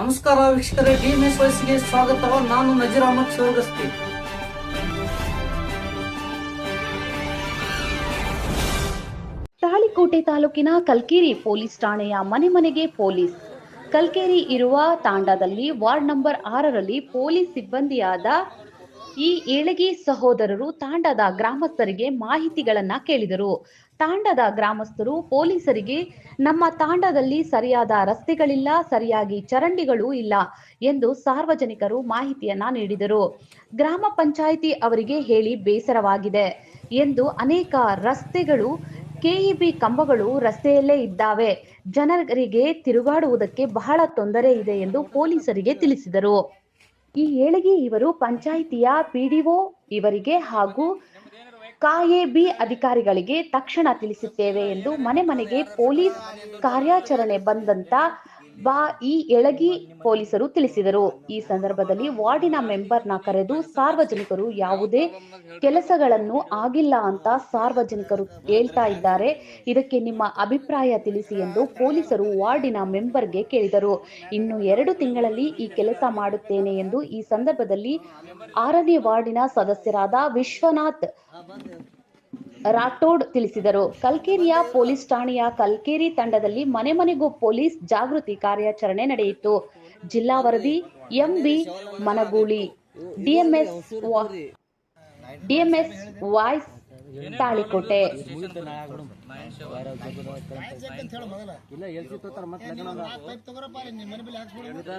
ನಮಸ್ಕಾರ ವೀಕ್ಷಕರೇ ಡಿಎಂಎಸ್ ವಯಸ್ಸಿಗೆ ಸ್ವಾಗತ ನಾನು ನಜೀರ್ ಅಹಮದ್ ಶಿವಗಸ್ತಿ ತಾಳಿಕೋಟೆ ತಾಲೂಕಿನ ಕಲ್ಕೇರಿ ಪೊಲೀಸ್ ಠಾಣೆಯ ಮನೆ ಮನೆಗೆ ಪೊಲೀಸ್. ಕಲ್ಕೇರಿ ಇರುವ ತಾಂಡಾದಲ್ಲಿ ವಾರ್ಡ್ ನಂಬರ್ ಆರರಲ್ಲಿ ಪೊಲೀಸ್ ಸಿಬ್ಬಂದಿಯಾದ ಈ ಏಳಗಿ ಸಹೋದರರು ತಾಂಡದ ಗ್ರಾಮಸ್ಥರಿಗೆ ಮಾಹಿತಿಗಳನ್ನ ಕೇಳಿದರು. ತಾಂಡದ ಗ್ರಾಮಸ್ಥರು ಪೊಲೀಸರಿಗೆ, ನಮ್ಮ ತಾಂಡದಲ್ಲಿ ಸರಿಯಾದ ರಸ್ತೆಗಳಿಲ್ಲ, ಸರಿಯಾಗಿ ಚರಂಡಿಗಳು ಇಲ್ಲ ಎಂದು ಸಾರ್ವಜನಿಕರು ಮಾಹಿತಿಯನ್ನ ನೀಡಿದರು. ಗ್ರಾಮ ಪಂಚಾಯಿತಿ ಅವರಿಗೆ ಹೇಳಿ ಬೇಸರವಾಗಿದೆ ಎಂದು ಅನೇಕ ರಸ್ತೆಗಳು, ಕೆಇಬಿ ಕಂಬಗಳು ರಸ್ತೆಯಲ್ಲೇ ಇದ್ದಾವೆ. ಜನರಿಗೆ ತಿರುಗಾಡುವುದಕ್ಕೆ ಬಹಳ ತೊಂದರೆ ಇದೆ ಎಂದು ಪೊಲೀಸರಿಗೆ ತಿಳಿಸಿದರು. ಈ ಏಳಿಗೆ ಇವರು ಪಂಚಾಯಿತಿಯ ಪಿಡಿಒ ಇವರಿಗೆ ಹಾಗೂ ಕಾಎಬಿ ಅಧಿಕಾರಿಗಳಿಗೆ ತಕ್ಷಣ ತಿಳಿಸುತ್ತೇವೆ ಎಂದು ಮನೆ ಮನೆಗೆ ಪೊಲೀಸ್ ಕಾರ್ಯಾಚರಣೆ ಬಂದಂತ ಬಾ ಈ ಎಳಗಿ ಪೊಲೀಸರು ತಿಳಿಸಿದರು. ಈ ಸಂದರ್ಭದಲ್ಲಿ ವಾರ್ಡಿನ ಮೆಂಬರ್ನ ಕರೆದು, ಸಾರ್ವಜನಿಕರು ಯಾವುದೇ ಕೆಲಸಗಳನ್ನು ಆಗಿಲ್ಲ ಅಂತ ಸಾರ್ವಜನಿಕರು ಹೇಳ್ತಾ ಇದ್ದಾರೆ. ಇದಕ್ಕೆ ನಿಮ್ಮ ಅಭಿಪ್ರಾಯ ತಿಳಿಸಿ ಎಂದು ಪೊಲೀಸರು ವಾರ್ಡಿನ ಮೆಂಬರ್ಗೆ ಕೇಳಿದರು. ಇನ್ನು ಎರಡು ತಿಂಗಳಲ್ಲಿ ಈ ಕೆಲಸ ಮಾಡುತ್ತೇನೆ ಎಂದು ಈ ಸಂದರ್ಭದಲ್ಲಿ ಆರನೇ ವಾರ್ಡಿನ ಸದಸ್ಯರಾದ ವಿಶ್ವನಾಥ್ ರಾಠೋಡ್ ತಿಳಿಸಿದರು. ಕಲ್ಕೇರಿಯ ಪೊಲೀಸ್ ಠಾಣೆಯ ಕಲ್ಕೇರಿ ತಂಡದಲ್ಲಿ ಮನೆ ಮನೆಗೂ ಪೊಲೀಸ್ ಜಾಗೃತಿ ಕಾರ್ಯಾಚರಣೆ ನಡೆಯಿತು. ಜಿಲ್ಲಾ ವರದಿ MB Managuli, DMS DMS voice Talikote.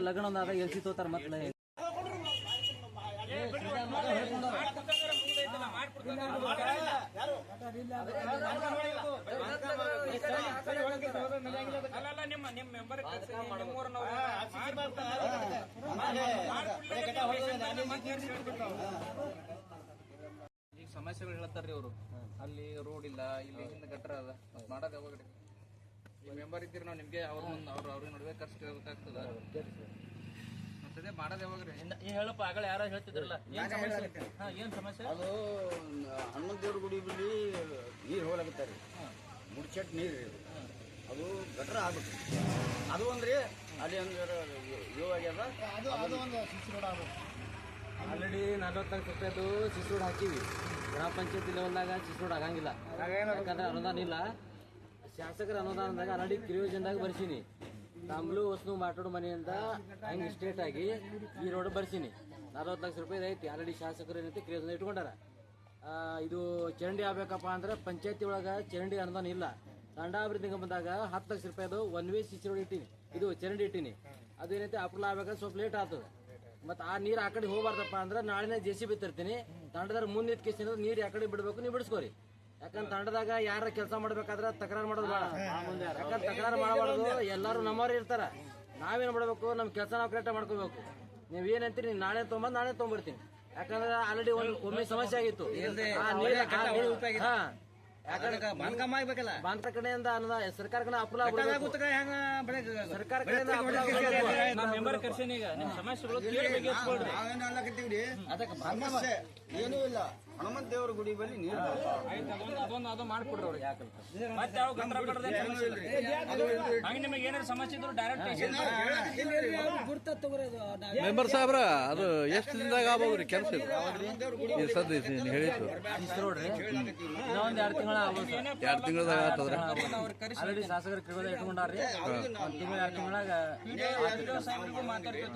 ಲಗ್ನ. ಇದ ನಿಮ್ಮ ನಿಮ್ಮ ಈಗ ಸಮಸ್ಯೆಗಳು ಹೇಳ್ತಾರ್ರಿ ಅವರು. ಅಲ್ಲಿ ರೋಡ್ ಇಲ್ಲ, ಇಲ್ಲಿ ಹಿಂದೆ ಗಟ್ರ ಅದ. ಮಾಡೋದು ಯಾವಾಗ ಈ ಮೆಂಬರ್ ಇದ್ದೀರಿ ನಾವು ನಿಮಗೆ ಅವ್ರ ಅವ್ರ ಅವ್ರಿಗೆ ನಡುವೆ ಖರ್ಚು ಕೇಳಬೇಕಾಗ್ತದ ಮತ್ತದೇ ಮಾಡೋದು ಯಾವಾಗ ರೀ ಹೇಳಪ್ಪ ಆಗಲೇ ಯಾರೋ ಹೇಳ್ತಿದ್ರಲ್ಲ. ಏನ್ ಸಮಸ್ಯೆ? ಹಾ ಏನ್ ಸಮಸ್ಯೆ? ಅದು ಹನುಮಂತ ದೇವ್ರ ಗುಡಿ ಬಿಡಿ ನೀರು ಹೋಗ್ಲಾಗತ್ತಾರೆ ಮುಡ್ಚಟ್ ನೀರು ರೀ ಅದು. ಅದು ಗಟ್ರ ಆಗುತ್ತೆ ಅದು ಒಂದ್ರಿ ಅಲ್ಲಿ ಒಂದು ಯೋ ಆಗ್ಯದ. ಆಲ್ರೆಡಿ ನಲವತ್ನಾಲ್ಕು ರೂಪಾಯಿದು ಸಿಸ್ ರೋಡ್ ಹಾಕಿವಿ. ಗ್ರಾಮ ಪಂಚಾಯತಿ ಲೆವೆಲ್ದಾಗ ಸಿಸ್ ರೋಡ್ ಆಗಂಗಿಲ್ಲ. ಯಾಕಂದ್ರೆ ಅನುದಾನ ಇಲ್ಲ. ಶಾಸಕರ ಅನುದಾನದಾಗ ಆಲ್ರೆಡಿ ಕಿರಿಯೋಜನದಾಗ ಬರ್ಸೀನಿ. ತಾಂಬ್ಲು ಹೊಸನು ಮಾತಾಡೋ ಮನೆಯಿಂದ ಹಂಗೆ ಸ್ಟೇಟ್ ಆಗಿ ಈ ರೋಡ್ ಬರ್ಸೀನಿ. ನಲವತ್ತು ಲಕ್ಷ ರೂಪಾಯಿ ಐತಿ. ಆಲ್ರೆಡಿ ಶಾಸಕರು ಏನೈತಿ ಕ್ರೇಜ್ ಇಟ್ಕೊಂಡಾರ. ಇದು ಚರಂಡಿ ಆಗ್ಬೇಕಪ್ಪ ಅಂದ್ರೆ ಪಂಚಾಯತಿ ಒಳಗ ಚರಂಡಿ ಅನುದಾನ ಇಲ್ಲ. ತಂಡಾಭಿವೃದ್ಧಿ ಬಂದಾಗ ಹತ್ತು ಲಕ್ಷ ರೂಪಾಯಿದು ಒನ್ ವೇ ಸಿಸಿ ರೋಡ್ ಇಟ್ಟಿನಿ. ಇದು ಚರಂಡಿ ಇಟ್ಟಿನಿ. ಅದು ಏನೈತಿ ಅಪ್ರೂವಲ್ ಆಗ್ಬೇಕಾದ್ರೆ ಸ್ವಲ್ಪ ಲೇಟ್ ಆಗ್ತದೆ. ಮತ್ತೆ ಆ ನೀರು ಆ ಕಡೆ ಹೋಗ್ಬಾರ್ದಪ್ಪ ಅಂದ್ರೆ ನಾಳೆನೇ ಜೆ ಸಿ ಬಿ ತರ್ತೀನಿ. ತಂಡದಾರ ಮುಂದೆ ಕೇಸಿನ ನೀರು ಆ ಬಿಡ್ಬೇಕು ನೀವು ಬಿಡಿಸ್ಕೋರಿ. ಯಾಕಂದ್ರೆ ತಂಡದಾಗ ಯಾರ ಕೆಲಸ ಮಾಡ್ಬೇಕಾದ್ರೆ ತಕರಾರು ಮಾಡೋದು ಬೇಡ. ಯಾಕಂದ್ರೆ ತಕರಾರು ಮಾಡಬಾರ್ದು ಎಲ್ಲರೂ ನಮ್ಮವ್ರು ಇರ್ತಾರ. ನಾವೇನ್ ಮಾಡ್ಬೇಕು ನಮ್ಮ ಕೆಲಸ ನಾವು ಕರೆಕ್ಟ್ ಮಾಡ್ಕೋಬೇಕು. ನೀವ್ ಏನಂತೀರಿ ನೀವ್ ನಾಳೆ ತೊಗೊಂಬಂದ್ ನಾಳೆ ತೊಗೊಂಬರ್ತೀನಿ. ಯಾಕಂದ್ರೆ ಆಲ್ರೆಡಿ ಒಂದು ಒಮ್ಮೆ ಸಮಸ್ಯೆ ಆಗಿತ್ತು. ಹಾ. ಕಡೆಯಿಂದ ಅನುದಾನ ಸರ್ಕಾರ ಕಡೆ ಅಪ್ಲ ಸರ್ಕಾರ ಕಡೆಯಿಂದ ಸಮಸ್ಯೆ ಏನೂ ಇಲ್ಲ. ಹನುಮಂತ ದೇವ್ರ ಗುಡಿ ಬಳಿ ನೀರು ಅದೊಂದು ಅದು ಮಾಡ್ಕೊಡ್ರಿ ಅವ್ರಿಗೆ ಮತ್ತೆ ಯಾವ ಗಂದ್ರ ಕಟ್ಟದೆ ಹಂಗೆ ನಿಮಗೆ ಏನಾದ್ರು ಸಮಸ್ಯೆ ಇದ್ರು ಡೈರೆಕ್ಟ್ ಮೆಂಬರ್ ಸಾಹೇಬ್ರ ಅದು ಎಷ್ಟು ದಿನದಾಗ ಆಗ್ಬೋದ್ರಿ ಕೆಲಸ ಇದು? ಸದ್ಯ ಇನ್ನೊಂದ್ ಎರಡು ತಿಂಗಳ ಎರಡು ತಿಂಗಳದಾಗ ಆಗ್ತದ್ರಿ ಆಲ್ರೆಡಿ ಶಾಸಕರು ಕಿರುಗದ ಇಟ್ಕೊಂಡಾರ್ರಿ. ಒಂದ್ ತಿಂಗಳ ಎರಡು ತಿಂಗಳಾಗ ಮಾತಾಡ್ತೀವಿ